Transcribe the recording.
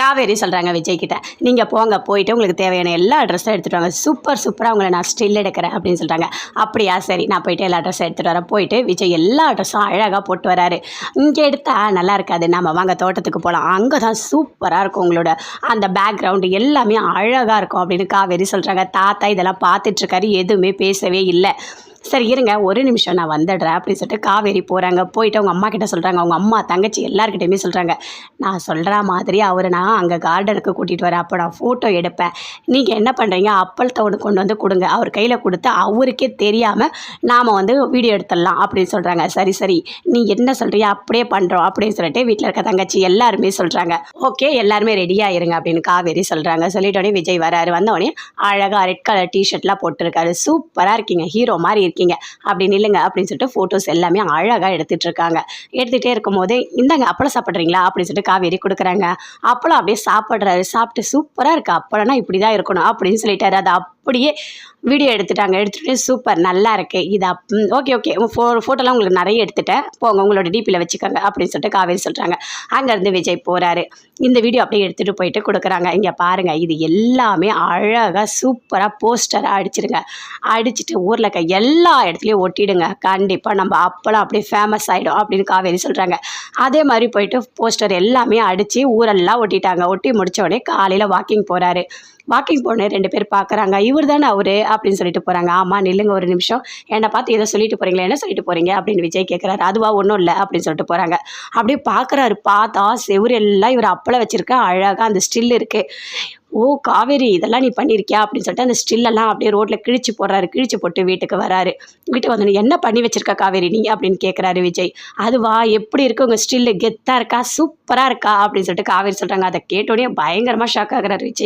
காவேரி சொல்கிறாங்க விஜய் கிட்ட. நீங்கள் போங்க போயிட்டு உங்களுக்கு தேவையான எல்லா ட்ரெஸ்ஸும் எடுத்துகிட்டு வாங்க. சூப்பர் சூப்பராக உங்களை நான் ஸ்டில் எடுக்கிறேன் அப்படின்னு சொல்கிறாங்க அப்படியா சரி நான் போயிட்டு எல்லா ட்ரெஸ்ஸும் எடுத்துகிட்டு வரேன். போயிட்டு விஜய் எல்லா ட்ரெஸ்ஸும் அழகாக போட்டு வராரு. இங்கே எடுத்தால் நல்லா இருக்காது. நம்ம வாங்க தோட்டத்துக்கு போகலாம் அங்கே தான் சூப்பராக இருக்கும் உங்களோட அந்த பேக்ரவுண்டு எல்லாமே அழகாக இருக்கும் அப்படின்னு காவேரி சொல்கிறாங்க தாத்தா இதெல்லாம் பார்த்துட்ருக்காரு எதுவுமே பேசவே இல்லை. சரி இருங்க. ஒரு நிமிஷம். நான் வந்துடுறேன். அப்படின்னு சொல்லிட்டு காவேரி போகிறாங்க போயிட்டு அவங்க அம்மா கிட்ட சொல்கிறாங்க அவங்க அம்மா தங்கச்சி எல்லாருக்கிட்டையுமே சொல்கிறாங்க நான் சொல்கிற மாதிரி அவரை நான் அங்கே கார்டனுக்கு கூட்டிகிட்டு வரேன் அப்போ நான் ஃபோட்டோ எடுப்பேன். நீங்கள் என்ன பண்ணுறீங்க அப்பளத்தை ஒன்று கொண்டு வந்து கொடுங்க. அவர் கையில் கொடுத்து அவருக்கே தெரியாமல் நாம் வந்து வீடியோ எடுத்துடலாம். அப்படின்னு சொல்கிறாங்க சரி சரி. நீ என்ன சொல்கிறியா அப்படியே பண்ணுறோம் அப்படின்னு சொல்லிட்டு வீட்டில் இருக்க தங்கச்சி எல்லாருமே சொல்கிறாங்க ஓகே எல்லாருமே ரெடியாக இருங்க. அப்படின்னு காவேரி சொல்கிறாங்க சொல்லிட்டோடனே விஜய் வராரு. வந்தோடனே அழகாக ரெட் கலர் டிஷர்ட்லாம் போட்டிருக்காரு. சூப்பராக இருக்கீங்க. ஹீரோ மாதிரி இருக்கீங்க அப்படி நில்லுங்க அப்படின்னு சொல்லிட்டு ஃபோட்டோஸ் எல்லாமே அழகாக எடுத்துகிட்டு இருக்காங்க எடுத்துகிட்டே இருக்கும்போது இந்தாங்க அப்பளம் சாப்பிட்றீங்களா? அப்படின்னு சொல்லிட்டு காவேரி கொடுக்குறாங்க. அப்பளம் அப்படியே சாப்பிட்றாரு சாப்பிட்டு சூப்பராக இருக்குது அப்பளம்னா இப்படி தான் இருக்கணும் அப்படின்னு சொல்லிட்டாரு. அது அப்படியே வீடியோ எடுத்துட்டாங்க. எடுத்துகிட்டு சூப்பர் நல்லா இருக்கு. இது அப் ஓகே ஓகே ஃபோ ஃபோட்டோலாம் உங்களுக்கு நிறைய எடுத்துட்டேன். போங்க உங்களோட டிபியில் வச்சுக்கோங்க அப்படின்னு சொல்லிட்டு காவேரி சொல்கிறாங்க அங்கேருந்து விஜய் போகிறாரு இந்த வீடியோ அப்படியே எடுத்துகிட்டு போயிட்டு கொடுக்குறாங்க. இங்கே பாருங்கள் இது எல்லாமே அழகாக சூப்பராக போஸ்டராக அடிச்சிருங்க. அடிச்சுட்டு ஊரில் இருக்க எல்லா இடத்துலையும் ஒட்டிடுங்க. கண்டிப்பாக நம்ம அப்போலாம் அப்படியே ஃபேமஸ் ஆகிடும் அப்படின்னு காவேரி சொல்கிறாங்க அதே மாதிரி போயிட்டு போஸ்டர் எல்லாமே அடித்து ஊரெல்லாம் ஒட்டிட்டாங்க. ஒட்டி முடித்த உடனே காலையில் வாக்கிங் போகிறாரு வாக்கிங் போனேன் ரெண்டு பேர் பார்க்குறாங்க இவர் தானே அவரு அப்படின்னு சொல்லிட்டு போகிறாங்க ஆமாம் நில்லுங்க ஒரு நிமிஷம். என்னை பார்த்து ஏதோ சொல்லிட்டு போகிறீங்களா என்ன சொல்லிட்டு போகிறீங்க அப்படின்னு விஜய் கேட்குறாரு அதுவா ஒன்றும் இல்லை அப்படின்னு சொல்லிட்டு போகிறாங்க அப்படியே பார்க்குறாரு பார்த்தா செவுரு எல்லாம் இவர் அப்பளம் வச்சிருக்க. அழகாக அந்த ஸ்டில் இருக்குது ஓ காவேரி இதெல்லாம் நீ பண்ணியிருக்கியா அப்படின்னு சொல்லிட்டு அந்த ஸ்டில்லெல்லாம் அப்படியே ரோட்டில் கிழிச்சு போடுறாரு. கிழிச்சு போட்டு வீட்டுக்கு வராரு. வீட்டுக்கு வந்தோடனே என்ன பண்ணி வச்சிருக்க காவேரி நீ? அப்படின்னு கேட்குறாரு விஜய். அதுவா எப்படி இருக்கு? உங்கள் ஸ்டில்லு கெத்தாக இருக்கா? சூப்பராக இருக்கா? அப்படின்னு சொல்லிட்டு காவேரி சொல்கிறாங்க அதை கேட்டோடனே பயங்கரமாக ஷாக் ஆகுறாரு விஜய்.